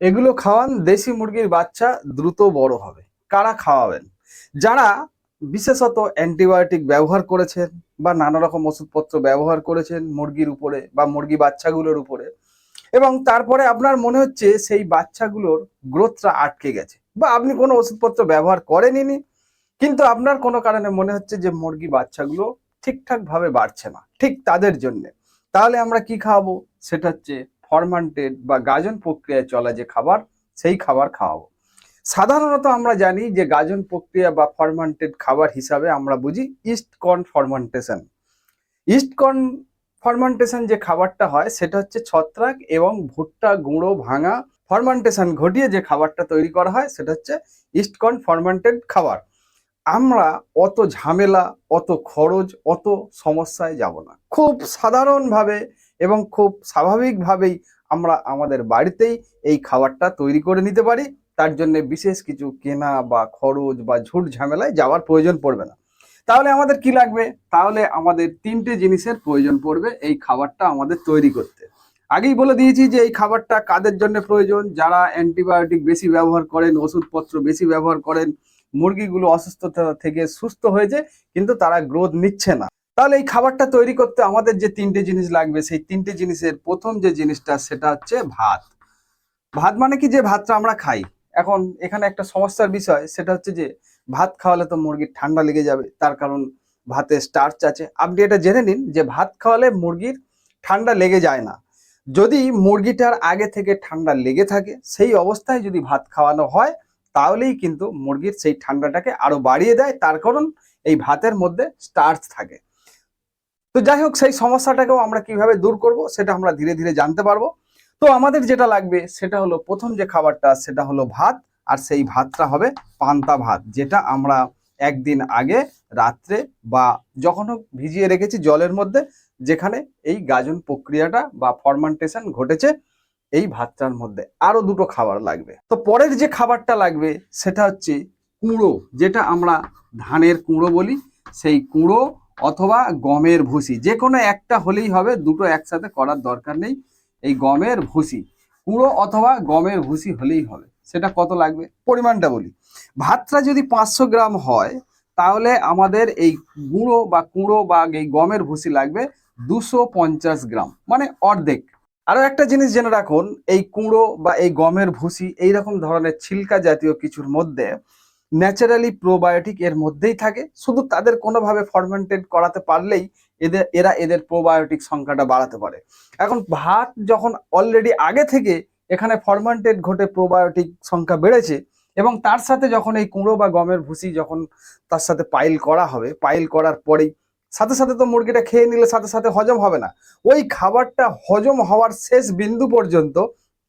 এগুলো খাওয়ান দেশি মুরগির বাচ্চা দ্রুত বড় হবে। কারা খাওয়াবেন? যারা বিশেষত অ্যান্টিবায়োটিক ব্যবহার করেছেন বা নানা রকম ওষুধপত্র ব্যবহার করেছেন মুরগির উপরে বা মুরগি বাচ্চাগুলোর উপরে এবং তারপরে আপনার মনে হচ্ছে সেই বাচ্চাগুলোর গ্রোথটা আটকে গেছে বা আপনি কোনো ওষুধপত্র ব্যবহার করেননি কিন্তু আপনার কোনো কারণে মনে হচ্ছে যে মুরগি বাচ্চাগুলো ঠিকঠাকভাবে বাড়ছে না, ঠিক তাদের জন্যে। তাহলে আমরা কি খাওয়াবো? সেটা হচ্ছে ফরমান্টেড বা গাজন প্রক্রিয়ায় চলা যে খাবার, সেই খাবার খাওয়াবো। সাধারণত আমরা জানি যে গাজন প্রক্রিয়া বা ফরমান্টেড খাবার হিসাবে আমরা বুঝি yeast corn fermentation yeast corn fermentation যে খাবারটা হয়, সেটা হচ্ছে ছত্রাক এবং ভুট্টা গুঁড়ো ভাঙা ফরমান্টেশন ঘটিয়ে যে খাবারটা তৈরি করা হয়, সেটা হচ্ছে ইস্ট কর্ন ফরমান্টেড খাবার। আমরা অত ঝামেলা, অত খরচ, অত সমস্যায় যাব না। খুব সাধারণভাবে এবং খুব স্বাভাবিকভাবেই আমরা আমাদের বাড়িতেই এই খাবারটা তৈরি করে নিতে পারি। তার জন্য বিশেষ কিছু কেনা বা খরচ বা ঝুট ঝামেলায় যাওয়ার প্রয়োজন পড়বে না। তাহলে আমাদের কি লাগবে? তাহলে আমাদের তিনটে জিনিসের প্রয়োজন পড়বে এই খাবারটা আমাদের তৈরি করতে। আগেই বলে দিয়েছি যে এই খাবারটা কাদের জন্য প্রয়োজন? যারা অ্যান্টিবায়োটিক বেশি ব্যবহার করেন, ওষুধপত্র বেশি ব্যবহার করেন, মুরগিগুলো অসুস্থতা থেকে সুস্থ হয়েছে, কিন্তু তারা গ্রোথ নিচ্ছে না। তাহলে এই খাবারটা তৈরি করতে আমাদের যে তিনটে জিনিস লাগবে, সেই তিনটে জিনিসের প্রথম যে জিনিসটা সেটা হচ্ছে ভাত। ভাত মানে কি? যে ভাতটা আমরা খাই। এখন এখানে একটা সমস্যার বিষয়, সেটা হচ্ছে যে ভাত খাওয়ালে তো মুরগির ঠান্ডা লেগে যাবে, তার কারণ ভাতে স্টার্চ আছে। আপনি এটা জেনে নিন যে ভাত খাওয়ালে মুরগির ঠান্ডা লেগে যায় না। যদি মুরগিটার আগে থেকে ঠান্ডা লেগে থাকে, সেই অবস্থায় যদি ভাত খাওয়ানো হয়, তাহলেই কিন্তু মুরগির সেই ঠান্ডাটাকে আরও বাড়িয়ে দেয়। তার কারণ এই ভাতের মধ্যে স্টার্চ থাকে। তো যাই হোক, সেই সমস্যাটাকেও আমরা কীভাবে দূর করব সেটা আমরা ধীরে ধীরে জানতে পারব। তো আমাদের যেটা লাগবে সেটা হলো, প্রথম যে খাবারটা, সেটা হলো ভাত, আর সেই ভাতটা হবে পান্তা ভাত, যেটা আমরা একদিন আগে রাত্রে বা যখন হোক ভিজিয়ে রেখেছি জলের মধ্যে, যেখানে এই গাজন প্রক্রিয়াটা বা ফরমান্টেশন ঘটেছে এই ভাতটার মধ্যে। আরও দুটো খাবার লাগবে। তো পরের যে খাবারটা লাগবে, সেটা হচ্ছে কুঁড়ো, যেটা আমরা ধানের কুঁড়ো বলি। সেই কুঁড়ো অথবা গমের ভুসি। যে কোনো একটা হলেই হবে, দুটো একসাথে করার দরকার নেই। এই গমের ভুসি, কুঁড়ো অথবা গমের ভুসি হলেই হবে। সেটা কত লাগবে? পরিমাণটা বলি। ভাতটা যদি পাঁচশো গ্রাম হয়, তাহলে আমাদের এই গুঁড়ো বা কুঁড়ো বা এই গমের ভুসি লাগবে দুশো পঞ্চাশ গ্রাম মানে অর্ধেক। আরও একটা জিনিস জেনে রাখুন, এই কুঁড়ো বা এই গমের ভুসি এই রকম ধরনের ছিলকা জাতীয় কিছুর মধ্যে ন্যাচারালি প্রোবায়োটিক এর মধ্যেই থাকে। শুধু তাদের কোনোভাবে ফরমেন্টেড করাতে পারলেই এদের, এরা এদের প্রোবায়োটিক সংখ্যাটা বাড়াতে পারে। এখন ভাত যখন অলরেডি আগে থেকে এখানে ফরমেন্টেড ঘটে প্রোবায়োটিক সংখ্যা বেড়েছে এবং তার সাথে যখন এই কুঁড়ো বা গমের ভুসি যখন তার সাথে পাইল করা হবে পাইল করার পরেই সাথে সাথে তো মুরগিটা খেয়ে নিলে সাথে সাথে হজম হবে না। ওই খাবারটা হজম হওয়ার শেষ বিন্দু পর্যন্ত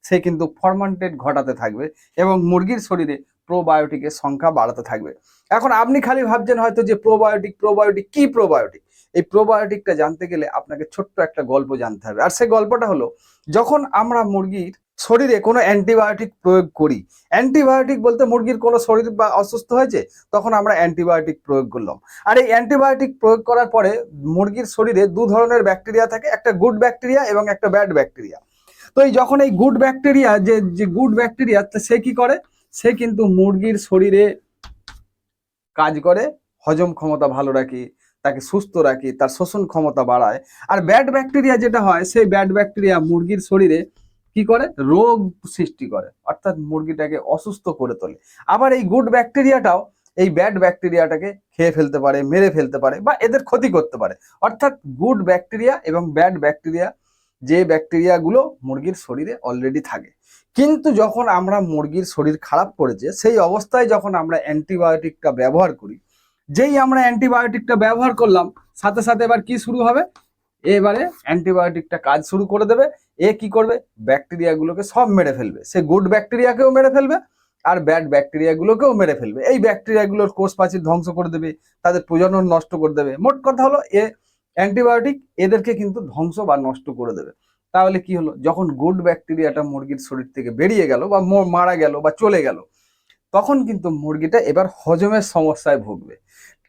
সে কিন্তু ফরমান্টেড ঘটাতে থাকবে এবং মুরগির শরীরে প্রোবায়োটিকের সংখ্যা বাড়াতে থাকবে। এখন আপনি খালি ভাবছেন হয়তো যে প্রোবায়োটিক প্রোবায়োটিক কি প্রোবায়োটিক এই প্রোবায়োটিকটা জানতে গেলে আপনাকে ছোট্ট একটা গল্প জানতে হবে। আর সেই গল্পটা হলো, যখন আমরা মুরগির শরীরে কোনো অ্যান্টিবায়োটিক প্রয়োগ করি অ্যান্টিবায়োটিক বলতে মুরগির কোনো শরীর বা অসুস্থ হয়েছে, তখন আমরা অ্যান্টিবায়োটিক প্রয়োগ করলাম। আর এই অ্যান্টিবায়োটিক প্রয়োগ করার পরে মুরগির শরীরে দু ধরনের ব্যাকটেরিয়া থাকে, একটা গুড ব্যাকটেরিয়া এবং একটা ব্যাড ব্যাকটেরিয়া তো এই যখন এই গুড ব্যাকটেরিয়া যে যে গুড ব্যাকটেরিয়া সে কি করে? সে কিন্তু মুরগির শরীরে কাজ করে, হজম ক্ষমতা ভালো রাখে, তাকে সুস্থ রাখে, তার শোষণ ক্ষমতা বাড়ায়। আর ব্যাড ব্যাকটেরিয়া যেটা হয়, সেই ব্যাড ব্যাকটেরিয়া মুরগির শরীরে কি করে? রোগ সৃষ্টি করে। অর্থাৎ মুরগিটাকে অসুস্থ করে তোলে। আবার এই গুড ব্যাকটেরিয়াটাও এই ব্যাড ব্যাকটেরিয়াটাকে খেয়ে ফেলতে পারে, মেরে ফেলতে পারে বা এদের ক্ষতি করতে পারে। অর্থাৎ গুড ব্যাকটেরিয়া এবং ব্যাড ব্যাকটেরিয়া যে ব্যাকটেরিয়াগুলো মুরগির শরীরে অলরেডি থাকে। কিন্তু যখন আমরা মুরগির শরীর খারাপ করেছে, সেই অবস্থায় যখন আমরা অ্যান্টিবায়োটিকটা ব্যবহার করি, যেই আমরা অ্যান্টিবায়োটিকটা ব্যবহার করলাম, সাথে সাথে এবার কি শুরু হবে? এবারে অ্যান্টিবায়োটিকটা কাজ শুরু করে দেবে, এ কি করবে? ব্যাকটেরিয়াগুলোকে সব মেরে ফেলবে। সে গুড ব্যাকটেরিয়াকেও মেরে ফেলবে, আর ব্যাড ব্যাকটেরিয়াগুলোকেও মেরে ফেলবে। এই ব্যাকটেরিয়াগুলোর কোষ প্রাচীর ধ্বংস করে দেবে, তাদের প্রজনন নষ্ট করে দেবে। মোট কথা হলো, এ অ্যান্টিবায়োটিক এদেরকে কিন্তু ধ্বংস বা নষ্ট করে দেবে। তাহলে কি হলো? যখন গুড ব্যাকটেরিয়াটা মুরগির শরীর থেকে বেরিয়ে গেল বা মারা গেল বা চলে গেল, তখন কিন্তু মুরগিটা এবার হজমের সমস্যায় ভুগবে।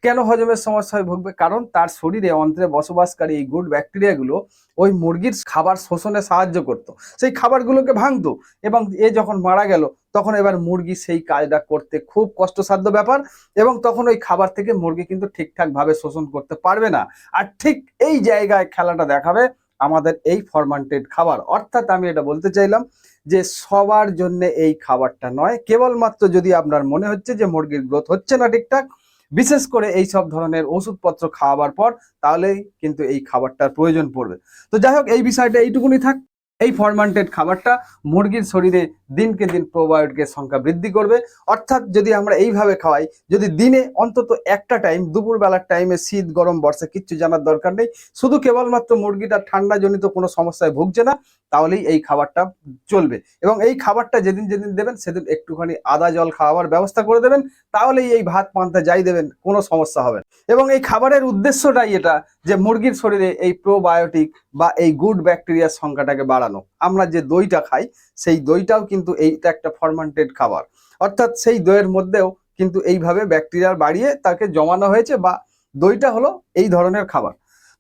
কেন হজমের সমস্যায় ভুগবে? কারণ তার শরীরে অন্ত্রে বসবাসকারী এই গুড ব্যাকটেরিয়াগুলো ওই মুরগির খাবার শোষণে সাহায্য করতো। সেই খাবারগুলোকে ভাঙতো এবং এ যখন মারা গেল তখন এবার মুরগি সেই কাজটা করতে খুব কষ্টসাধ্য ব্যাপার এবং তখন ওই খাবার থেকে মুরগি কিন্তু ঠিকঠাক ভাবে শোষণ করতে পারবে না। আর ঠিক এই জায়গায় খেলাটা দেখাবে আমাদের এই ফরমান্টেড খাবার। অর্থাৎ আমি এটা বলতে চাইলাম যে সবার জন্য এই খাবারটা নয়, কেবলমাত্র যদি আপনার মনে হচ্ছে যে মুরগির গ্রোথ হচ্ছে না ঠিকঠাক, বিশেষ করে এই সব ধরনের ওষুধপত্র খাওয়াবার পর, তাহলেই কিন্তু এই খাবারটার প্রয়োজন পড়বে। তো যাই হোক, এই বিষয়টা এইটুকুনি থাক। এই ফরমান্টেড খাবারটা মুরগির শরীরে দিনকে দিন প্রোবায়োটিকের সংখ্যা বৃদ্ধি করবে। অর্থাৎ যদি আমরা এইভাবে খাওয়াই, যদি দিনে অন্তত একটা টাইম দুপুরবেলার টাইমে শীত, গরম, বর্ষা, কিচ্ছু জানার দরকার নেই। শুধু কেবলমাত্র মুরগিটা ঠান্ডা জনিত কোনো সমস্যায় ভুগছে না, তাহলেই এই খাবারটা চলবে। এবং এই খাবারটা যেদিন যেদিন দেবেন, সেদিন একটুখানি আদা জল খাওয়াবার ব্যবস্থা করে দেবেন, তাহলেই এই ভাত পান্তা যাই দেবেন, কোনো সমস্যা হবে এবং এই খাবারের উদ্দেশ্যটাই এটা যে মুরগির শরীরে এই প্রোবায়োটিক বা এই গুড ব্যাকটেরিয়ার সংখ্যাটাকে বাড়ানো। আমরা যে দইটা খাই, সেই দইটাও কিন্তু এইটা একটা ফরমান্টেড খাবার। অর্থাৎ সেই দইয়ের মধ্যেও কিন্তু এইভাবে ব্যাকটেরিয়া বাড়িয়ে তাকে জমানো হয়েছে বা দইটা হলো এই ধরনের খাবার।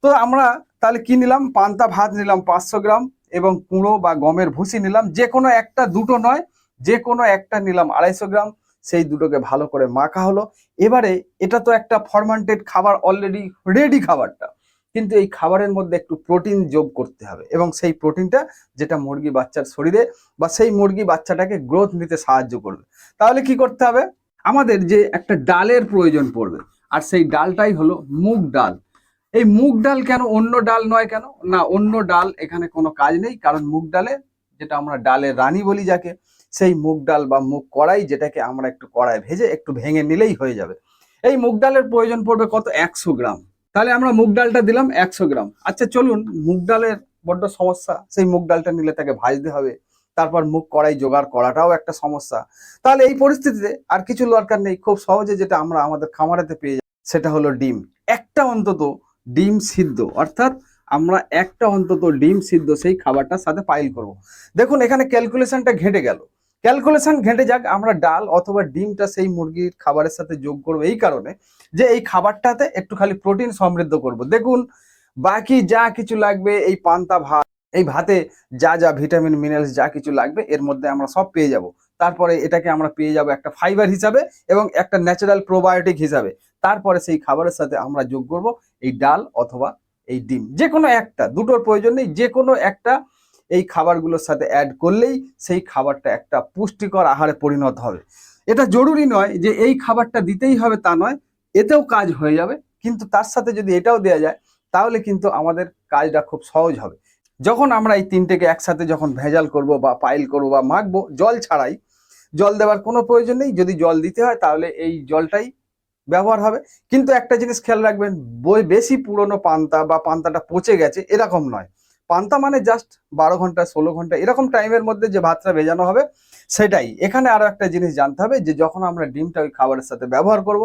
তো আমরা তাহলে কি নিলাম? পান্তা ভাত নিলাম পাঁচশো গ্রাম এবং কুঁড়ো বা গমের ভুসি নিলাম। যে কোনো একটা দুটো নয় যে কোনো একটা নিলাম আড়াইশো গ্রাম। সেই দুটোকে ভালো করে মাখা হলো। এবারে এটা তো একটা ফরমান্টেড খাবার অলরেডি রেডি খাবারটা। কিন্তু এই খাবারের মধ্যে একটু প্রোটিন যোগ করতে হবে এবং সেই প্রোটিনটা যেটা মুরগি বাচ্চার শরীরে বা সেই মুরগি বাচ্চাটাকে গ্রোথ নিতে সাহায্য করবে। তাহলে কি করতে হবে? আমাদের যে একটা ডালের প্রয়োজন পড়বে, আর সেই ডালটাই হলো মুগ ডাল। এই মুগ ডাল কেন অন্য ডাল নয় কেন? না, অন্য ডাল এখানে কোনো কাজ নেই, কারণ মুগ ডালে যেটা আমরা ডালের রানী বলি যাকে, সেই মুগ ডাল বা মুগ কড়াই যেটাকে আমরা একটু কড়াই ভেজে একটু ভেঙে নিলেই হয়ে যাবে। এই মুগ ডালের প্রয়োজন পড়বে কত? একশো গ্রাম। তাহলে আমরা মুগ ডালটা দিলাম একশো গ্রাম। আচ্ছা চলুন, মুগ ডালের বড্ড সমস্যা। সেই মুগ ডালটা নিলে তাকে ভাজতে হবে। তারপর মুগ কড়াই জোগাড় করাটাও একটা সমস্যা। তাহলে এই পরিস্থিতিতে আর কিছু দরকার নেই। খুব সহজে যেটা আমরা আমাদের খামারেতে পেয়ে যাই, সেটা হলো ডিম। একটা অন্তত ডিম সিদ্ধ, অর্থাৎ আমরা একটা অন্তত ডিম সিদ্ধ সেই খাবারটার সাথে পাইল করব। দেখুন, এখানে ক্যালকুলেশনটা ঘেটে গেল। ক্যালকুলেশন ঘেঁটে যাক, আমরা ডাল অথবা ডিমটা সেই মুরগির খাবারের সাথে যোগ করব এই কারণে যে এই খাবারটাতে একটু খালি প্রোটিন সমৃদ্ধ করব। দেখুন, বাকি যা কিছু লাগবে, এই পান্তা ভাত, এই ভাতে যা যা ভিটামিন মিনারেলস যা কিছু লাগবে, এর মধ্যে আমরা সব পেয়ে যাব। তারপরে এটাকে আমরা পেয়ে যাব একটা ফাইবার হিসাবে এবং একটা ন্যাচারাল প্রোবায়োটিক হিসাবে। তারপরে সেই খাবারের সাথে আমরা যোগ করব এই ডাল অথবা এই ডিম। যে কোনো একটা, দুটোর প্রয়োজন নেই যে কোনো একটা এই খাবারগুলোর সাথে অ্যাড করলেই সেই খাবারটা একটা পুষ্টিকর আহারে পরিণত হবে। এটা জরুরি নয় যে এই খাবারটা দিতেই হবে তা নয়, এতেও কাজ হয়ে যাবে। কিন্তু তার সাথে যদি এটাও দেওয়া যায়, তাহলে কিন্তু আমাদের কাজটা খুব সহজ হবে। যখন আমরা এই তিনটেকে একসাথে যখন ভেজাল করব বা পাইল করব বা মাখবো, জল ছাড়াই, জল দেওয়ার কোনো প্রয়োজন নেই। যদি জল দিতে হয়, তাহলে এই জলটাই ব্যবহার হবে। কিন্তু একটা জিনিস খেয়াল রাখবেন বই বেশি পুরনো পান্তা বা পান্তাটা পচে গেছে, এরকম নয়। পান্তা মানে জাস্ট বারো ঘণ্টা, ষোলো ঘণ্টা, এরকম টাইমের মধ্যে যে ভাতটা ভেজানো হবে, সেটাই। এখানে আরও একটা জিনিস জানতে হবে যে যখন আমরা ডিমটা ওই খাবারের সাথে ব্যবহার করব,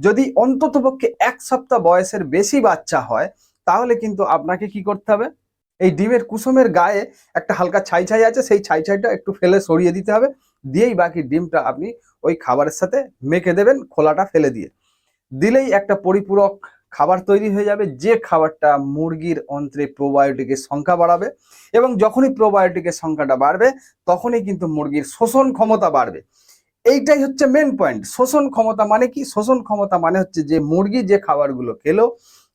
যদি অন্ততপক্ষে এক সপ্তাহ বয়সের বেশি বাচ্চা হয়, তাহলে কিন্তু আপনাকে কি করতে হবে? এই ডিমের কুসুমের গায়ে একটা হালকা ছাই ছাই আছে, সেই ছাই ছাইটা একটু ফেলে সরিয়ে দিতে হবে। দিয়েই বাকি ডিমটা আপনি ওই খাবারের সাথে মেখে দেবেন, খোলাটা ফেলে দিয়ে। দিলেই একটা পরিপূরক খাবার তৈরি হয়ে যাবে, যে খাবারটা মুরগির অন্ত্রে প্রোবায়োটিকের সংখ্যা বাড়াবে এবং যখনই প্রোবায়োটিকের সংখ্যাটা বাড়বে, তখনই কিন্তু মুরগির শোষণ ক্ষমতা বাড়বে। এইটাই হচ্ছে মেন পয়েন্ট শোষণ ক্ষমতা মানে কি? শোষণ ক্ষমতা মানে হচ্ছে যে মুরগি যে খাবারগুলো খেলো,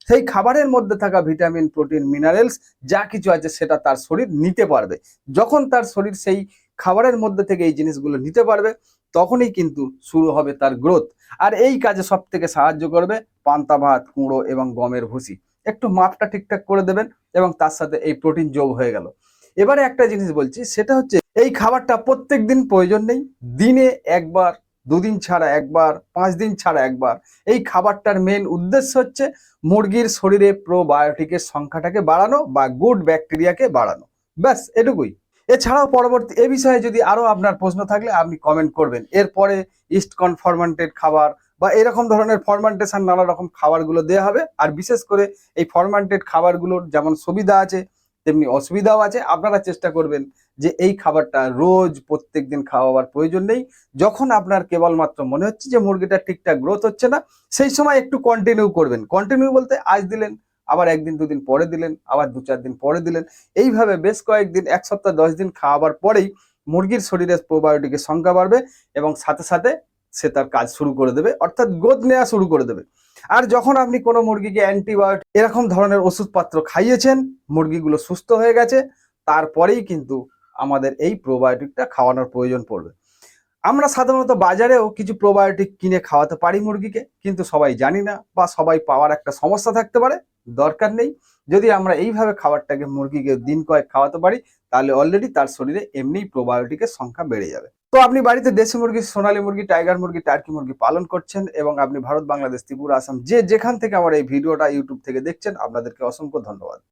সেই খাবারের মধ্যে থাকা ভিটামিন প্রোটিন মিনারেলস যা কিছু আছে সেটা তার শরীর নিতে পারবে। যখন তার শরীর সেই খাবারের মধ্যে থেকে এই জিনিসগুলো নিতে পারবে, তখনই কিন্তু শুরু হবে তার গ্রোথ আর এই কাজে সব থেকে সাহায্য করবে পান্তা ভাত কুঁড়ো এবং গমের ভুসি। একটু মাপটা ঠিকঠাক করে দেবেন এবং তার সাথে এই প্রোটিন যোগ হয়ে গেল। এবারে একটা জিনিস বলছি, সেটা হচ্ছে এই খাবারটা প্রত্যেক দিন প্রয়োজন নেই, দিনে একবার, দুদিন ছাড়া একবার, পাঁচ দিন ছাড়া একবার। এই খাবারটার মেন উদ্দেশ্য হচ্ছে মুরগির শরীরে প্রোবায়োটিকের সংখ্যাটাকে বাড়ানো বা গুড ব্যাকটেরিয়াকে বাড়ানো। ব্যাস, এটুকুই। এছাড়াও পরবর্তী, এ বিষয়ে যদি আরও আপনার প্রশ্ন থাকলে আপনি কমেন্ট করবেন। এরপরে ইস্ট কনফরমেন্টেড খাবার বা এরকম ধরনের ফরমান্টেশন নানা রকম খাবারগুলো দেওয়া হবে। আর বিশেষ করে এই ফরমেন্টেড খাবারগুলোর যেমন সুবিধা আছে, তেমনি অসুবিধাও আছে। আপনারা চেষ্টা করবেন যে এই খাবারটা রোজ প্রত্যেক দিন খাওয়াবার প্রয়োজন নেই। যখন আপনার কেবলমাত্র মনে হচ্ছে যে মুরগিটা ঠিকঠাক গ্রোথ হচ্ছে না, সেই সময় একটু কন্টিনিউ করবেন। কন্টিনিউ বলতে আজ দিলেন আবার একদিন, দুদিন পরে দিলেন, আবার দু চার দিন পরে দিলেন। এইভাবে বেশ কয়েকদিন, এক সপ্তাহ, দশ দিন খাওয়াবার পরেই মুরগির শরীরে প্রোবায়োটিকের সংখ্যা বাড়বে এবং সাথে সাথে সে তার কাজ শুরু করে দেবে, অর্থাৎ গোদ নেওয়া শুরু করে দেবে। আর যখন আপনি কোনো মুরগিকে অ্যান্টিবায়োটিক এরকম ধরনের ওষুধপত্র খাইয়েছেন, মুরগিগুলো সুস্থ হয়ে গেছে, তারপরেই কিন্তু আমাদের এই প্রোবায়োটিকটা খাওয়ানোর প্রয়োজন পড়বে। আমরা সাধারণত বাজারেও কিছু প্রোবায়োটিক কিনে খাওয়াতে পারি মুরগিকে, কিন্তু সবাই জানি না বা সবাই পাওয়ার একটা সমস্যা থাকতে পারে, দরকার নেই। যদি আমরা এইভাবে খাবারটাকে মুরগিকে দিন কয়েক খাওয়াতে পারি, তাহলে অলরেডি তার শরীরে এমনিই প্রোবায়োটিকের সংখ্যা বেড়ে যাবে। তো আপনি বাড়িতে দেশি মুরগি, সোনালী মুরগি টাইগার মুরগি টার্কি মুরগি পালন করছেন এবং আপনি ভারত, বাংলাদেশ, ত্রিপুরা, আসাম যে যেখান থেকে আমার এই ভিডিওটা ইউটিউব থেকে দেখছেন, আপনাদেরকে অসংখ্য ধন্যবাদ।